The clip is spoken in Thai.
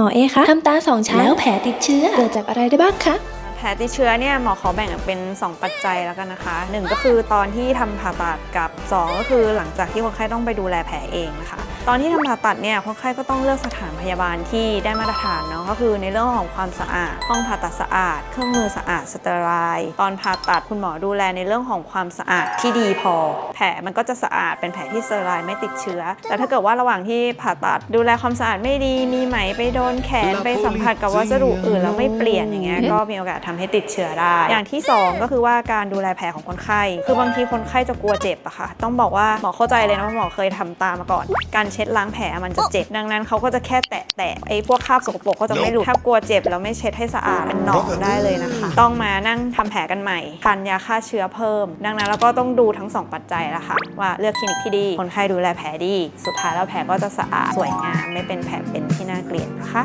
หมอเอคะทำตาสองชั้นแล้วแผลติดเชื้อเกิดจากอะไรได้บ้างคะแผลติดเชื้อเนี่ยหมอขอแบ่งออกเป็น 2 ปัจจัยแล้วกันนะคะ 1 ก็คือตอนที่ทำผ่าตัดกับ 2 ก็คือหลังจากที่คนไข้ต้องไปดูแลแผลเองนะคะ ตอนที่ทำผ่าตัดเนี่ยคนไข้ก็ต้องเลือกสถานพยาบาลที่ได้มาตรฐานเนาะก็คือในเรื่องของความสะอาด ห้องผ่าตัดสะอาด เครื่องมือสะอาดสเตอร์ไลน์ตอนผ่าตัดคุณหมอดูแลในเรื่องของความสะอาดที่ดีพอ แผลมันก็จะสะอาดเป็นแผลที่สเตอร์ไลน์ไม่ติดเชื้อ แต่ถ้าเกิดว่าระหว่างที่ผ่าตัดดูแลความสะอาดไม่ดี มีไหมไปโดนแขนไปสัมผัสกับวัสดุอื่นแล้วไม่เปลี่ยนอย่างเงี้ยก็มีโอกาสทำให้ติดเชื้อได้ อย่างที่ 2 ก็คือว่าการดูแลแผลของคนไข้ คือบางทีคนไข้จะกลัวเจ็บอะค่ะ ต้องบอกว่าหมอเข้าใจเลยนะว่าหมอเคยทำตามมาก่อนการเช็ดล้างแผลมันจะเจ็บดังนั้นเขาก็จะแค่แตะแตะไอ้พวกคราบสกปรกก็จะไม่หลุดถ้ากลัวเจ็บแล้วไม่เช็ดให้สะอาดเป็นหนองได้เลยนะคะ ต้องมานั่งทำแผลกันใหม่ทานยาฆ่าเชื้อเพิ่ม ดังนั้นเราก็ต้องดูทั้งสองปัจจัยละค่ะ ว่าเลือกคลินิกที่ดี คนไข้ดูแลแผลดี สุดท้ายแล้วแผลก็จะสะอาดสวยงาม ไม่เป็นแผลเป็นที่น่าเกลียดนะคะ